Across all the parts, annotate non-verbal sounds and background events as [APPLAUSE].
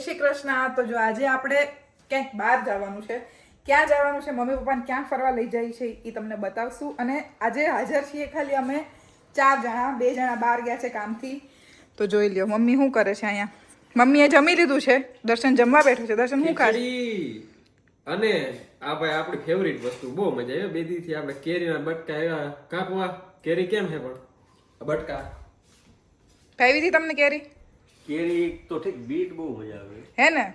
શ્રી કૃષ્ણ તો જો આજે આપણે ક્યાંક બહાર જવાનું છે. ક્યાં જવાનું છે? મમ્મી પપ્પાને ક્યાં ફરવા લઈ જાય છે એ તમને બતાવશું. અને આજે હાજર છીએ ખાલી અમે ચાર જણા બે જણા બહાર ગયા છે કામથી. તો જોઈ લ્યો મમ્મી શું કરે છે અહીંયા? મમ્મીએ જમી લીધું છે? દર્શન જમવા બેઠું છે? દર્શન શું ખીચડી અને આ ભાઈ આપણી ફેવરિટ વસ્તુ બહુ મજા આવી. બે દીથી આપણે કેરીના બટકા આવ્યા કાપવા. કેરી કેમ છે પણ? બટકા. ખાવી હતી તમને કેરી? કેરી તો ઠીક બીટ બહુ મજા આવે. હે ને?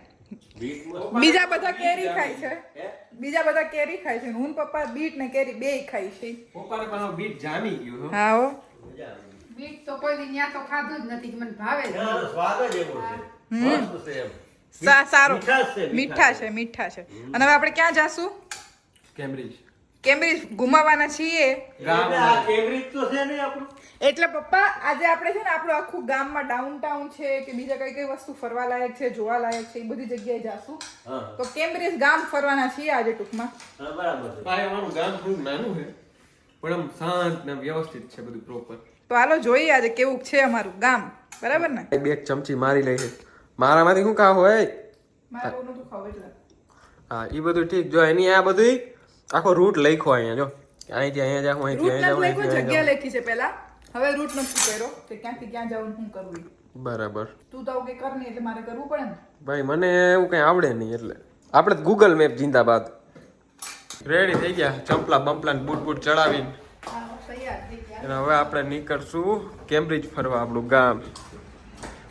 બીજા બધા કેરી ખાય છે. બીજા બધા કેરી ખાય છે. હું પપ્પા બીટ ને કેરી બે ખાય છે. પપ્પાને પણ બીટ જામી ગયું હા. હો બીટ તો કોઈ દી ન્યા તો ખાધું જ નથી કે મને ભાવે જ. સ્વાદ જ એવો છે. મસ્ત છે એમ. સા- સારું. મીઠા છે મીઠા છે. અને હવે આપણે ક્યાં જાશું? કેમ્બ્રિજ. કેમ્બ્રિજ ગુમાવવાના છીએ. એટલે આ કેવરીજ તો છે ને આપણું. એટલે પપ્પા આજે આપણે છે ને આપણું આખું ગામમાં ડાઉનટાઉન છે કે બીજા કઈ કઈ વસ્તુ ફરવા લાયક છે જોવા લાયક છે એ બધી જગ્યાએ જાશું. તો કેમ્બ્રિજ ગામ ફરવાના છીએ આજે ટૂંકમાં. બરાબર છે. ભાઈ અમારું ગામ થોડુંક નાનું છે પણ આમ શાંત ને વ્યવસ્થિત છે બધું પ્રોપર તો હાલો જોઈએ આજે કેવું છે અમારું ગામ. બરાબર ને? બે ચમચી મારી લઈ મારામાંથી શું કા હોય? હા એ બધું ઠીક. જો એની આ બધું આખો રૂટ લખ્યો અહીંયા જો. અહીંથી અહીંયા જાઉં અહીંથી અહીંયા જાઉં જગ્યા લખી છે પહેલા. હવે રૂટ નક્કી કર્યો કે ક્યાંથી ક્યાં જવું શું કરવું બરાબર. તું તો કે કર નહીં એટલે મારે કરવું પડે ને. ભાઈ મને એવું કઈ આવડે નહીં એટલે. આપણે ગૂગલ મેપ જિંદાબાદ. રેડી થઈ ગયા? ચંપલા બંપલા બૂટ બૂટ ચડાવીને. અને હવે આપણે નીકળશું કેમ્બ્રિજ ફરવા આપણું ગામ.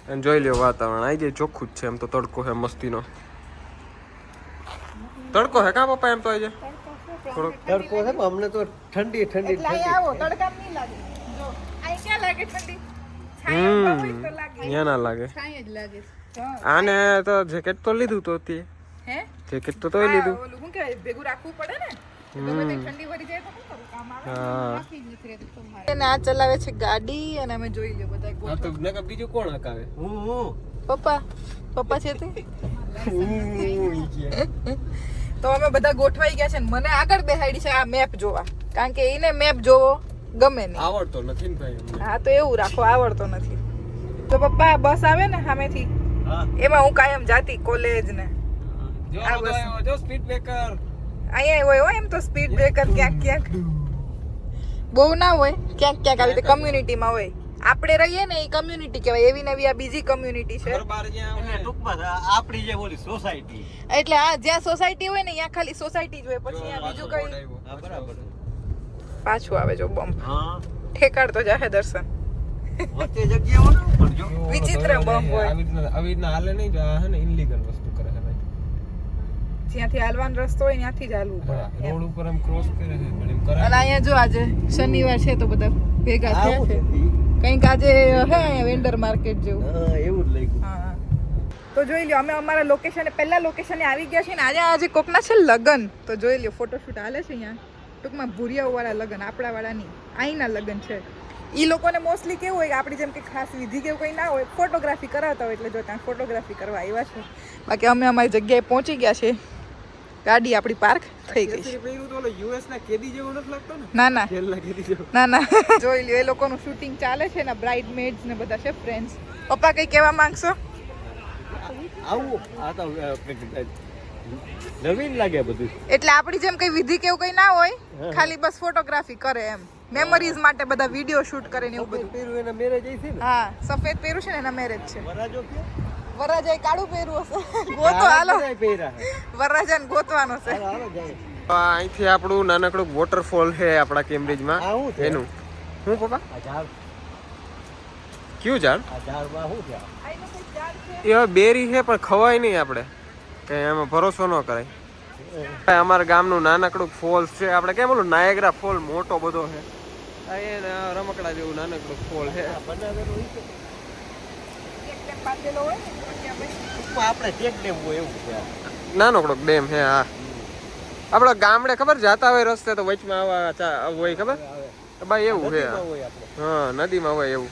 અને જોઈ લ્યો વાતાવરણ. આવી જાય ચોખ્ખું જ છે એમ તો તડકો છે મસ્તીનો. તડકો હે કા પપ્પા એમ તો આવી જાય થોડોક તડકો છે પણ અમને તો ઠંડી ઠંડી એટલે અહીંયા આવો તડકામ નહીં લાગે. જો અહીં ક્યાં લાગે ઠંડી? છાયા ઉપર હોય તો લાગે. અહીંયા ના લાગે. છાંય જ લાગે. છે. હા. આને તો જેકેટ તો લીધું તો તે. હે? જેકેટ તો તોય લીધું. ઓલું શું કહેવાય ભેગું રાખવું પડે ને? ઠંડી ચલાવે છે ગાડી અને અમે જોઈ લે બધા બીજું કોણ હકાવે? હું હું. પપ્પા પપ્પા છે તે? [LAUGHS] [LAUGHS] તો અમે બધા ગોઠવાઈ ગયા છે ને મને આગળ બેસાડી છે આ મેપ જોવા. કારણ કે એને મેપ જોવો ગમે નહીં. આવડતો નથી ને ભાઈ હા તો એવું રાખો આવડતો નથી. તો પપ્પા બસ આવે ને સામેથી? એમાં હું કાયમ જાતી કોલેજ ને. જો આ બસ. જો સ્પીડ બ્રેકર અહીંયા હોય હોય એમ તો સ્પીડ બ્રેકર ક્યાંક ક્યાંક. બહુ ના હોય ક્યાંક ક્યાંક આવી રીતે કમ્યુનિટીમાં હોય. આપણે રહીએ ને એ કમ્યુનિટી કહેવાય. એવી નવી આ બીજી કમ્યુનિટી છે. આપણી જે બોલી સોસાયટી એટલે આ જ્યાં સોસાયટી હોય ને ત્યાં ખાલી સોસાયટી જ હોય. પછી ત્યાં બીજું કઈ? બરાબર. પાછું આવે જો બમ્પ હા. ઠેકાડ તો જાહે દર્શન. વચ્ચે જગ્યા હોય પણ જો. જો વિચિત્ર બમ્પ હોય. આવી રીતના આવી રીતના હાલે નહીં જો આ હે ને ઇનલીગલ જ્યાંથી હાલવાનો રસ્તો હોય ત્યાંથી જ હાલવું પડે. રોડ ઉપર એમ ક્રોસ કરે છે પણ એમ કરાય અને અહીંયા જો આજે શનિવાર છે તો બધા ભેગા થયા. છે છે. કંઈક આજે હે અહીંયા વેન્ડર માર્કેટ જેવું. હા એવું જ લાગ્યું. હા તો જોઈ લ્યો અમે અમારા લોકેશને પહેલા લોકેશને આવી ગયા છીએ ને આજે આજે કોકના છે લગન. તો જોઈ લ્યો ફોટોશૂટ હાલે છે અહીંયા. ટૂંકમાં ભૂરિયાવાળા લગન આપણાવાળા નહીં અહીંના લગન છે. એ લોકોને મોસ્ટલી કેવું હોય કે આપણી જેમ કે ખાસ વિધિ કેવું કંઈ ના હોય ફોટોગ્રાફી કરાવતા હોય એટલે જો ત્યાં ફોટોગ્રાફી કરવા આવ્યા છે. બાકી અમે અમારી જગ્યાએ પહોંચી ગયા છે ગાડી આપણી પાર્ક થઈ ગઈ ના ના? ના ના. જોઈ લ્યો એ લોકોનું શૂટિંગ ચાલે છે ને બ્રાઇડ મેડ્સ ને બધા છે ફ્રેન્ડ્સ પપ્પા કંઈ કહેવા માંગશો? નવીન લાગે બધું. એટલે આપણી જેમ કઈ વિધિ કે એવું કઈ ના હોય ખાલી બસ ફોટોગ્રાફી કરે એમ. મેમરીઝ માટે બધા વીડિયો શૂટ કરે ને એવું બધું. હા સફેદ પહેર્યું છે ને એના મેરેજ છે. વરરાજાએ કાળું પહેર્યું હશે. [LAUGHS] ગોતો હાલો. વરરાજાને ગોતવાનો છે. અહીંથી આપણું નાનકડું વોટરફોલ છે આપણા કેમ્બ્રિજમાં. એનું. શું પપ્પા? કયું ઝાડ? આ ઝાડમાં શું છે? આ? એ બેરી છે પણ ખવાય નહીં આપણે. કે એમાં ભરોસો ન કરાય. અમારા ગામનું નાનકડું ફોલ્સ છે. આપણે કેમ બોલું નાયગ્રા ફોલ મોટો બધો છે? આ એ ના રમકડા જેવું નાનકડું ફોલ છે. આપણે ચેક ડેમ હોય એવું છે. નાનકડો ડેમ છે હા. આપણા ગામડે ખબર જાતા હોય રસ્તે તો વચમાં આવા હોય ખબર? ભાઈ એવું છે નદીમાં હોય આપણે. હા નદીમાં હોય એવું.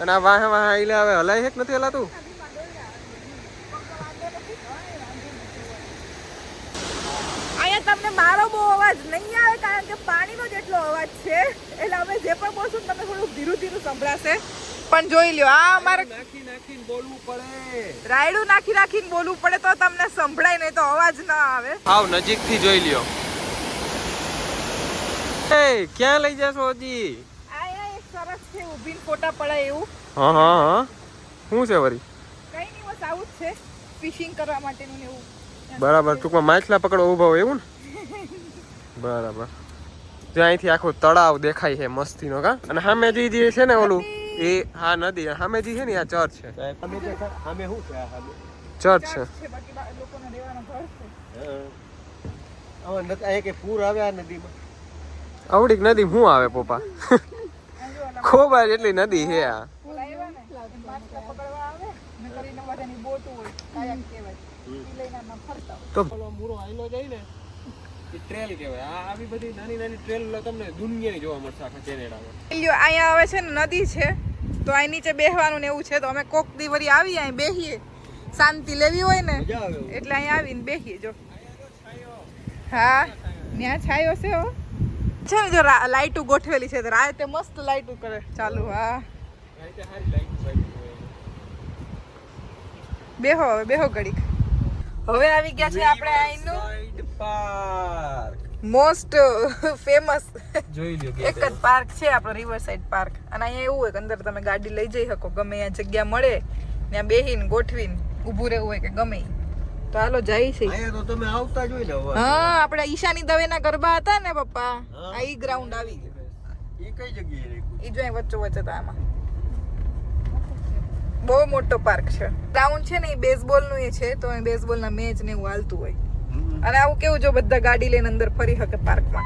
અને આ વાહે વાહે આઈલે હવે હલાય છે નથી હલાતું? અહીંયા તમને મારો બહુ અવાજ નહીં આવે કારણ કે પાણીનો જેટલો અવાજ છે. એટલે અમે જે પણ બોલશું ને તમને થોડું ધીરું ધીરું સંભળાશે. પણ જોઈ લ્યો આ અમારે નાખી નાખીને બોલવું પડે. રાયડું નાખી નાખીને બોલવું પડે તો તમને સંભળાય નહીં તો અવાજ ના આવે. આવ નજીકથી જોઈ લ્યો. એ ક્યાં લઈ જશો હજી? આ એક સરસ છે ઊભીને ફોટા પડાય એવું. હા હા હા. શું છે વરી? કઈ નહીં બસ આવું જ છે ફિશિંગ કરવા માટેનું ને એવું. બરાબર ટૂંકમાં માછલા પકડો ઊભા હોય એવું ને? [LAUGHS] બરાબર. ત્યાં અહીંથી આખું તળાવ દેખાય છે મસ્તીનો કા? અને સામે જે છે ને ઓલું? એ હા નદી સામે જે છે ને આ ચર્ચ છે. અમે શું છે ચર્ચ છે. છે બાકી બા- લોકોનો રહેવાનો ઘર છે. હા. આમાં નથી- અહીંયા કે પૂર આવે નદીમાં. આવડીક નદી શું આવે પોપા ખોબા જેટલી નદી છે આ. તો મૂરો આયલો જાય ને ટ્રેલ કહેવાય. આવી બધી નાની નાની ટ્રેલ તમને દુનિયાની જોવા મળશે આખા કેનેડામાં. અહીંયા આવે છે ને નદી છે. તો અહીં નીચે બેહવાનું ને એવું છે તો અમે કોક દી આવીએ અહીં બેહીએ. શાંતિ લેવી હોય ને આવે. એટલે અહીં આવીને બેસીએ જો. હા ત્યાં છાયો છે હો. છે ને જો રા- ગોઠવેલી છે તો રાતે મસ્ત લાઇટો કરે. ચાલુ હા. બેહો હવે બેહો ઘડીક. હવે આવી ગયા છે આપણે અહીંનું પાર્ક મોસ્ટ ફેમસ જોઈ લ્યો એક જ પાર્ક છે આપણો રિવર સાઈડ પાર્ક અને અહીંયા એવું હોય કે અંદર તમે ગાડી લઈ જઈ શકો ગમે ત્યાં જગ્યા મળે ત્યાં બેહીને ગોઠવીને ઊભું રહેવું હોય કે ગમે તો હાલો જાય છે. અહીંયા તો તમે આવતા જ લો હા આપણે ઈશાની દવેના ગરબા હતા ને પપ્પા. આ ઈ ગ્રાઉન્ડ આવી ગયું. એ કઈ જગ્યાએ? ઈ જો વચ્ચો વચ્ચે હતા આમાં. બહુ મોટો પાર્ક છે. ગ્રાઉન્ડ છે ને એ બેઝબોલનું એ છે તો અહીં બેઝબોલ ના મેચ ને એવું હાલતું હોય. અને આવું કેવું જો બધા ગાડી લઈને અંદર ફરી શકે પાર્કમાં.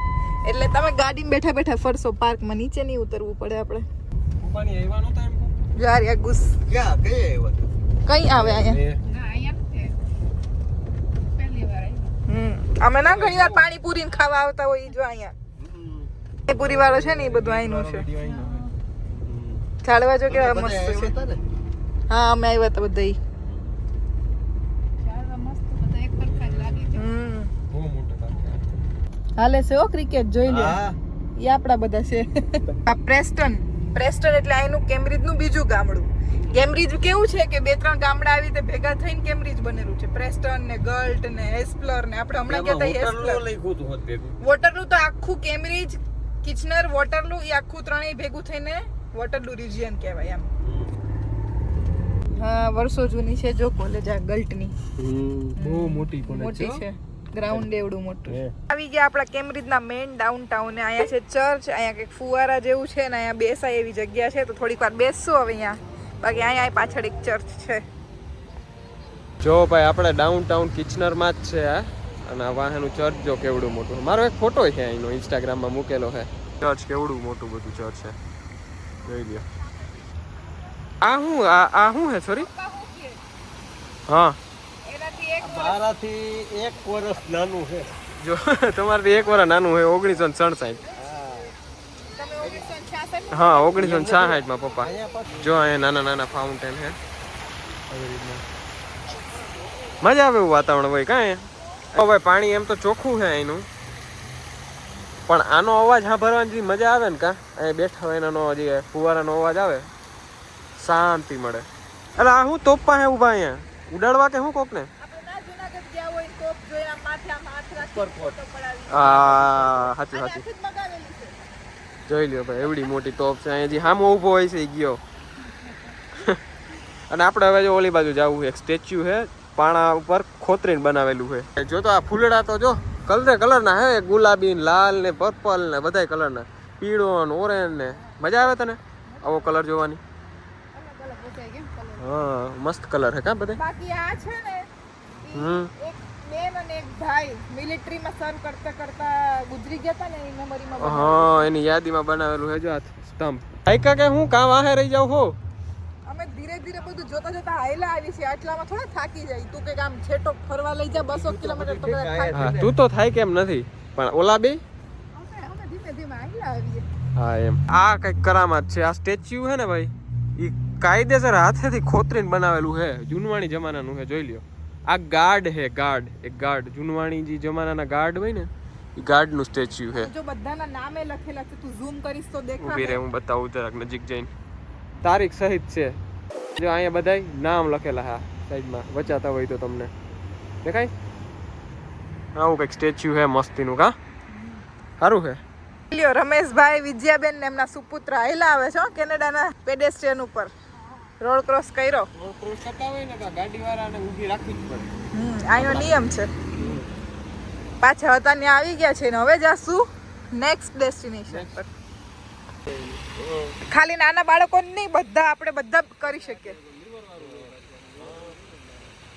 એટલે તમે ગાડીમાં બેઠા બેઠા ફરશો પાર્કમાં નીચે નહીં ઉતરવું પડે આપણે? યાર યાર ગુસ. ક્યાં? કઈ કઈ આવે અહીંયા? એ ના અહીંયા છે. પહેલી વાર આવી હમ. અમે ના ઘણી વાર પાણીપુરી ને ખાવા આવતા હોય જો અહીંયા. એ પાણીપુરી વાળો છે ને એ બધું અહીંનું છે. ઝાડવા જો કેવા મસ્ત છે? હા અમે આવ્યા હતા બધા. હાલે છે ઓ ક્રિકેટ જોઈ લે એ આપણા બધા છે. આ પ્રેસ્ટન પ્રેસ્ટન એટલે અહીંનું કેમ્બ્રિજનું બીજું ગામડું. કેમ્બ્રિજ કેવું છે કે બે ત્રણ ગામડા આવી રીતે ભેગા થઈને કેમ્બ્રિજ બનેલું છે. પ્રેસ્ટન ને ગલ્ટ ને એસ્પ્લર ને આપણે હમણાં ગયા હતા એસ્પ્લર. વોટરલુ તો આખું કેમ્બ્રિજ કિચનર વોટરલુ એ આખું ત્રણેય ભેગું થઈને વોટરલુ રિજિયન કહેવાય એમ. હા વર્ષો જૂની છે જો કોલેજ આ ગલ્ટની. બહુ મોટી કોલેજ મોટી છે ગ્રાઉન્ડ એવડું મોટું આવી ગયા આપણા કેમ્બ્રિજના મેઇન ડાઉનટાઉન ને અહીંયા છે ચર્ચ અહીંયા કંઈક ફુવારા જેવું છે ને અહીંયા બેસાય એવી જગ્યા છે તો થોડીક વાર બેસશું હવે અહીંયા. બાકી અહીંયા પાછળ એક ચર્ચ છે. જો ભાઈ આપણે ડાઉન ટાઉન કિચનરમાં જ છે આ અને આ વાહનું ચર્ચ જો કેવડું મોટું. મારો એક ફોટો છે અહીંનો ઇન્સ્ટાગ્રામમાં મૂકેલો છે. ચર્ચ કેવડું મોટું બધું ચર્ચ છે? જોઈ લ્યો. આ શું આ આ શું છે સોરી હા એનાથી એક મારાથી એક વર્ષ નાનું છે. જો તમારાથી એક વર્ષ નાનું હોય ઓગણીસો ને સડસાઠ. છાસઠ હા ઓગણીસો ને છાસઠમાં પપ્પા. જો અહીંયા નાના નાના ફાઉન્ટેન છે. મજા આવે એવું વાતાવરણ હોય કાંઈ? ભાઈ પાણી એમ તો ચોખ્ખું છે અહીંનું. પણ આનો અવાજ સાંભળવાની જે મજા આવે ને કા? અહીંયા બેઠા હોય એનો જે ફુવારાનો અવાજ આવે. શાંતિ મળે. અરે આ હું તોપ પાસે ઊભા અહીંયા? ઉડાડવા કે હું કોક ને આપણે ના જુનાગઢ ગયા હોય તોપ જોયા માથે આમ હાથ રાખી ફોટો પડાવી આ સાચું સાચું જોઈ લ્યો ભાઈ એવડી મોટી તોપ છે. અહીંયા જે સામો ઊભો હોય છે એ ગયો. [LAUGHS] અને આપણે હવે જો ઓલી બાજુ જવું એક સ્ટેચ્યુ છે પાણા ઉપર ખોતરીને બનાવેલું છે. જો તો આ ફૂલડા તો જો કલરે કલરના હે. ગુલાબી ને લાલ ને પર્પલ ને બધાય કલરના. પીળો ને ઓરેન્જ ને. મજા આવે તને? આવો કલર જોવાની અલગ અલગ બધાય કેમ કલર હા મસ્ત કલર હે કા બધા? બાકી આ છે ને હમ. એક બેન અને એક ભાઈ મિલિટરીમાં સર્વ કરતા કરતા ગુજરી ગયા હતા ને એ મેમરીમાં હા એની યાદીમાં બનાવેલું હે જો આ સ્તંભ આઈકા કે હું કાં વાહે રહી જાઉં હો? અમે ધીરે ધીરે બધું જોતા જોતા હાયલા આવી છે આટલામાં થોડા થાકી જાય. તું કે આમ છેટો ફરવા લઈ જા બસો કિલોમીટર તો હા તું તો થાય કેમ નથી પણ ઓલા બે? ધીમે ધીમે આયલા આવીએ. હા એમ. આ કંઈક કરામત છે આ સ્ટેચ્યુ છે ને ભાઈ? એ કાયદેસર હાથેથી ખોતરીને બનાવેલું છે. જૂનવાણી જમાનાનું છે જોઈ લ્યો. આ ગાર્ડ છે ગાર્ડ એક ગાર્ડ જૂનવાણી જે જમાનાના ગાર્ડ હોય ને એ ગાર્ડનું સ્ટેચ્યુ છે. જો બધાના નામે લખેલા છે તું ઝૂમ કરીશ તો ઊભી દેખાશે રહે હું બતાવું જરાક નજીક જઈને. તારીખ સહિત છે. જો અહીંયા બધાય નામ લખેલા હા સાઈડમાં. વચાતા હોય તો તમને. દેખાય? આવું કંઈક સ્ટેચ્યુ છે મસ્તીનું કા? સારું છે. રમેશભાઈ વિજયાબેન ને એમના સુપુત્ર આવેલા આવે છે કેનેડાના પેડેસ્ટ્રિયન ઉપર. રોડ ક્રોસ કર્યો? ક્રોસ કરતા હોય ને તો ગાડી વાળાને ઊભી રાખવી જ પડે. હમ આનો નિયમ છે. પાછા હતા ત્યાં આવી ગયા છે ને હવે જાશું નેક્સ્ટ ડેસ્ટિનેશન પર. ખાલી નાના બાળકો નહીં બધા આપણે બધા કરી શકીએ.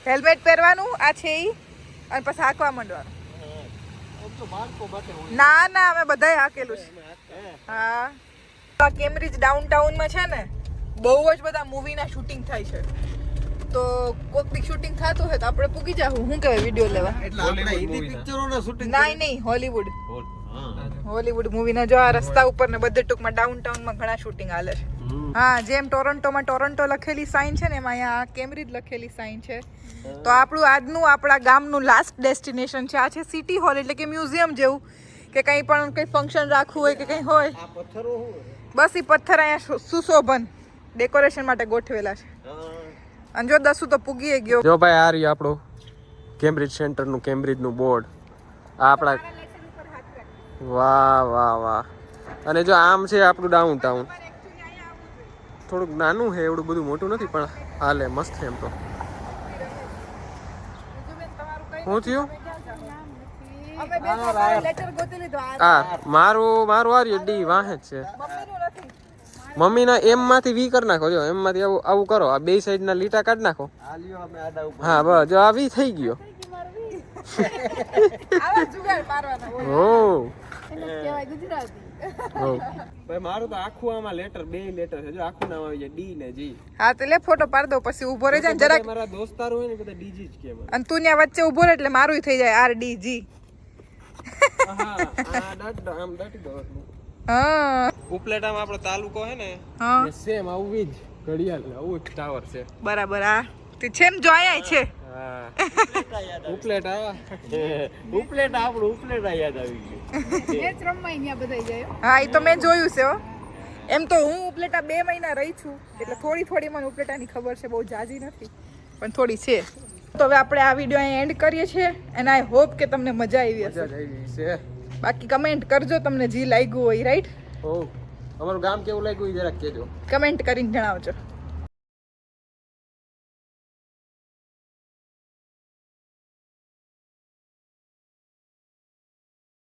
હેલ્મેટ પહેરવાનું આ છે ઈ અને પછી હાંકવા માંડવાનું. ના ના અમે બધાય હાકેલું છે. હા. કેમ્બ્રિજ ડાઉન ટાઉનમાં છે ને બહુ જ બધા મૂવીના શૂટિંગ થાય છે. તો કોઈક બી શૂટિંગ થતું હોય તો આપણે પૂગી જાવું શું કહેવાય વીડિયો લેવા? એટલે આપણે હિન્દી પિક્ચરોના શૂટિંગ નહીં નહીં હોલીવુડ હા. હોલીવુડ મૂવીના જો આ રસ્તા ઉપર ને બધે ટૂંકમાં ડાઉનટાઉનમાં ઘણા શૂટિંગ હાલે છે. હા જેમ ટોરન્ટોમાં ટોરન્ટો લખેલી સાઇન છે ને એમાં અહીંયા કેમ્બ્રિજ લખેલી સાઇન છે. તો આપણું આજનું આપણા ગામનું લાસ્ટ ડેસ્ટિનેશન છે. આ છે સિટી હોલ એટલે કે મ્યુઝિયમ જેવું. કે કંઈ પણ કંઈ ફંક્શન રાખવું હોય કે કંઈ હોય. આ પથ્થરો શું બસ એ પથ્થર અહીંયા સુશોભન. ડેકોરેશન માટે ગોઠવેલા છે. અને જો દસું તો પૂગી ગયો. જો ભાઈ આ રહ્યું આપણું કેમ્બ્રિજ સેન્ટરનું કેમ્બ્રિજનું બોર્ડ આ આપણા વાહ વાહ વાહ. અને જો આમ છે આપણું ડાઉન ટાઉન થોડુંક નાનું છે એવડું બધું મોટું નથી પણ હાલે મસ્ત છે એમ તો. શું થયું? મારું મારું આ રહ્યું ડી વાહે જ છે. મમ્મીનું એમ માંથી વી કરી નાખો જો એમ માંથી આવું આવું કરો. આ બે સાઈડ ના લીટા કાઢી નાખો. આ લ્યો અમે આડા ઉપર. હા બસ જો આ વી થઈ ગયો. હો જુગાડ મારવાના હોય. ઓ એને કહેવાય ગુજરાતી. ભાઈ મારું તો આખું આમાં લેટર બે લેટર છે. જો આખું નામ આવી જાય ડી ને જી. હા તો લે ફોટો પાડ દો પછી ઊભો રહી જાય ને જરાક. મારા દોસ્તાર હોય ને બધા ડીજી જ કે અને તું ત્યાં વચ્ચે ઊભો રહે એટલે મારું થઈ જાય આર ડી જી. હા આ દાટ આમ દાટી દો. એટલું હા. ઉપલેટામાં આપણો તાલુકો છે ને હા. સેમ આવું જ ઘડિયાળ આવું જ ટાવર છે. બરાબર આ તે છે ને જોયા છે. હા. ઉપલેટા ઉપલેટ આપણું ઉપલેટા યાદ આવી ગયું. મેચ રમવાય ત્યાં બધાય જાય હા. એ તો મેં જોયું છે હો. એમ તો હું ઉપલેટા બે મહિના રહી છું એટલે થોડી થોડી મને ઉપલેટાની ખબર છે બહુ જાજી નથી પણ થોડી છે. તો હવે આપણે આ વીડિયો એન્ડ કરીએ છીએ એન્ડ આઈ હોપ કે તમને મજા આવી હશે. મજા આવી છે બાકી કમેન્ટ કરજો તમને જે લાગ્યું હોય રાઈટ ઓ અમારું ગામ કેવું લાગ્યું એ જરાક કહેજો. કમેન્ટ કરીને જણાવજો.